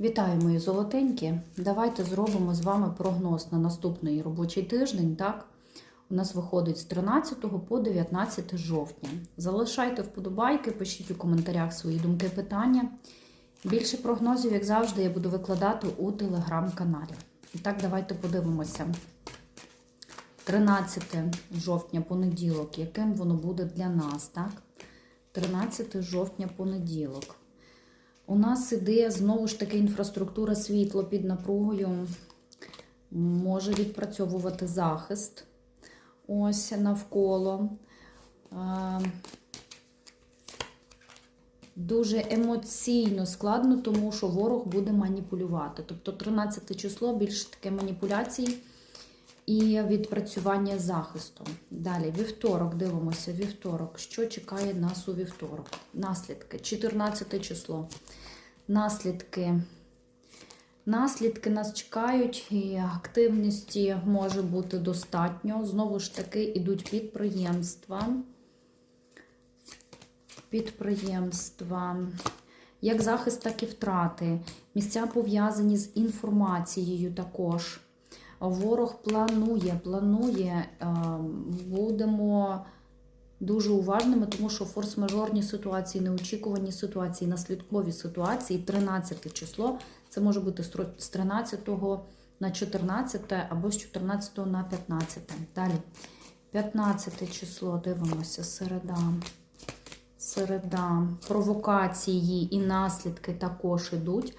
Вітаю, мої золотенькі. Давайте зробимо з вами прогноз на наступний робочий тиждень. Так, у нас виходить з 13 по 19 жовтня. Залишайте вподобайки, пишіть у коментарях свої думки, питання. Більше прогнозів, як завжди, я буду викладати у телеграм-каналі. І так, давайте подивимося. 13 жовтня, понеділок, яким воно буде для нас, так? 13 жовтня, понеділок. У нас іде знову ж таки інфраструктура світло під напругою. Може відпрацьовувати захист ось навколо. Е, Дуже емоційно складно, тому що ворог буде маніпулювати. Тобто 13 число більш таке маніпуляцій і відпрацювання захисту. Далі, вівторок, дивимося, вівторок. Що чекає нас у вівторок? Наслідки. 14 число. Наслідки. Наслідки нас чекають, і активності може бути достатньо. Знову ж таки, ідуть підприємства. Підприємства. Як захист, так і втрати. Місця пов'язані з інформацією також. Ворог планує, планує, е, будемо дуже уважними, тому що форс-мажорні ситуації, неочікувані ситуації, наслідкові ситуації, 13 число, це може бути з 13 на 14 або з 14 на 15. Далі, 15 число, дивимося, середа. Середа, провокації і наслідки також ідуть.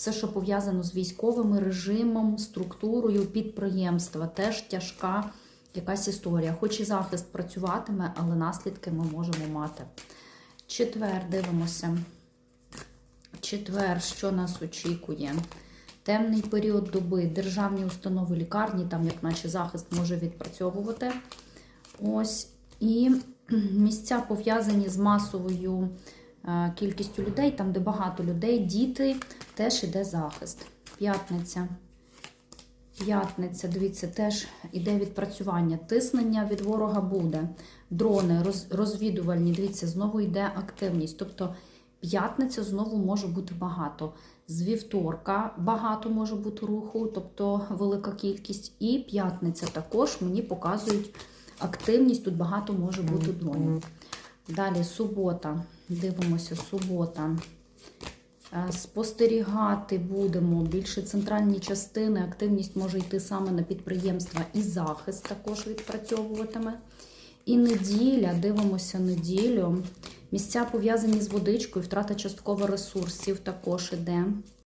Все, що пов'язано з військовими режимом, структурою підприємства, теж тяжка якась історія. Хоч і захист працюватиме, але наслідки ми можемо мати. Четвер, дивимося. Четвер, що нас очікує? Темний період доби, державні установи, лікарні, там, як наче захист може відпрацьовувати. Ось. І місця пов'язані з масовою кількістю людей, там, де багато людей, діти, теж іде захист. П'ятниця. П'ятниця, дивіться, теж іде відпрацювання. Тиснення від ворога буде. Дрони, розвідувальні, дивіться, знову йде активність. Тобто п'ятниця знову може бути багато. З вівторка багато може бути руху, тобто велика кількість. І п'ятниця також мені показують активність. Тут багато може бути дронів. Далі субота. Дивимося, субота. Е, Спостерігати будемо більше центральні частини. Активність може йти саме на підприємства і захист також відпрацьовуватиме. І неділя, дивимося неділю. Місця пов'язані з водичкою, втрата частково ресурсів також іде.